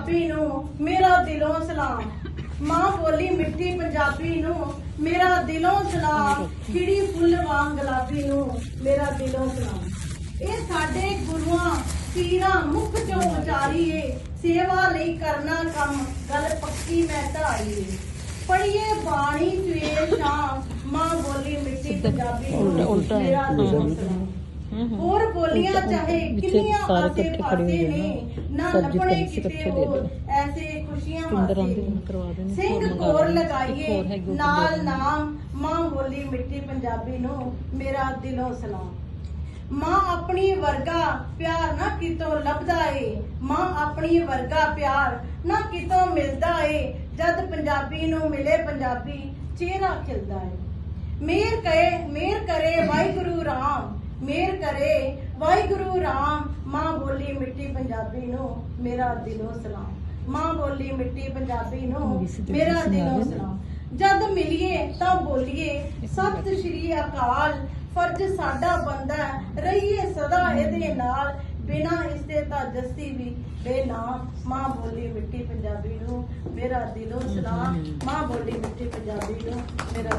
ਪੰਜਾਬੀ ਨੂੰ ਮੇਰਾ ਦਿਲੋਂ ਸਲਾਮ ਮਾਂ ਬੋਲੀ ਮਿੱਠੀ ਪੰਜਾਬੀ ਨੂੰ ਮੇਰਾ ਦਿਲੋਂ ਸਲਾਮ ਖਿੜੀ ਫੁੱਲ ਵਾਂਗ ਗੁਲਾਬੀ ਨੂੰ ਮੇਰਾ ਦਿਲੋਂ ਸਲਾਮ ਇਹ ਸਾਡੇ ਗੁਰੂਆਂ ਪੀਰਾਂ ਮੁਖ ਚੋਂ ਉਚਾਰੀਏ ਸੇਵਾ ਲਈ ਕਰਨਾ ਕੰਮ ਗੱਲ ਪੱਕੀ ਮੈਂ ਧਾਰੀਏ ਪੜੀਏ ਬਾਣੀ ਸਵੇਰ ਸ਼ਾਮ ਮਾਂ ਬੋਲੀ ਮਿੱਠੀ ਪੰਜਾਬੀ ਨੂੰ। ਮੇਰਾ ਦਿਲੋਂ। ਸਲਾਮ। ਹੋਰ ਬੋਲੀਆਂ ਚਾਹੇ ਕਿੰਨੀਆਂ ਸਾਰੇ ਆਸੇ ਇਕੱਠੇ ਖੜੇ ਪਾਸੇ ਨੇ ਨੇ। ਲੱਭਣੇ ਕਿਤੇ ਹੋਰ। ਐਸੇ ਖੁਸ਼ੀਆਂ ਵਾਸਤੇ ਸਿੰਘ ਕੋਰ। ਲਗਾਈਏ ਨਾਲ। ਨਾਮ ਮਾਂ ਬੋਲੀ ਮਿੱਠੀ ਪੰਜਾਬੀ ਨੂੰ ਮੇਰਾ ਦਿਲੋਂ ਸਲਾਮ ਮਾਂ ਆਪਣੀ ਵਰਗਾ ਪਿਆਰ ਨਾ ਕਿਤੋਂ ਲੱਭਦਾ ਏ ਮਾਂ ਆਪਣੀ ਵਰਗਾ ਪਿਆਰ ਨਾ ਕਿਤੋਂ ਮਿਲਦਾ ਏ ਜਦ ਪੰਜਾਬੀ ਨੂੰ ਮਿਲੇ ਪੰਜਾਬੀ ਚਿਹਰਾ ਖਿਲਦਾ ਏ ਮੇਰ ਕਰੇ ਮੇਰ ਕਰੇ ਮੇਰ ਕਰੇ। ਵਾਹਿਗੁਰੂ ਰਾਮ ਮਾਂ ਬੋਲੀ ਮਿੱਠੀ ਪੰਜਾਬੀ ਨੂੰ ਮੇਰਾ ਦਿਲੋਂ ਸਲਾਮ। ਮਾਂ ਬੋਲੀ ਮਿੱਠੀ ਪੰਜਾਬੀ ਨੂੰ ਮੇਰਾ ਦਿਲੋਂ ਸਲਾਮ। ਜਦ ਮਿਲੀਏ ਤਾਂ ਬੋਲੀਏ ਸਤਿ ਸ਼੍ਰੀ ਅਕਾਲ। ਫਰਜ਼ ਸਾਡਾ ਬੰਦਾ ਰਹੀਏ ਸਦਾ ਇਹਦੇ ਨਾਲ। ਬਿਨਾ ਇਸ ਦੇ ਤਾਂ ਜੱਸੀ ਵੀ ਬੇਨਾਮ। ਮਾਂ ਬੋਲੀ ਮਿੱਠੀ ਪੰਜਾਬੀ ਨੂੰ ਮੇਰਾ ਦਿਲੋਂ ਸਲਾਮ। ਮਾਂ ਬੋਲੀ ਮਿੱਠੀ ਪੰਜਾਬੀ ਨੂੰ ਮੇਰਾ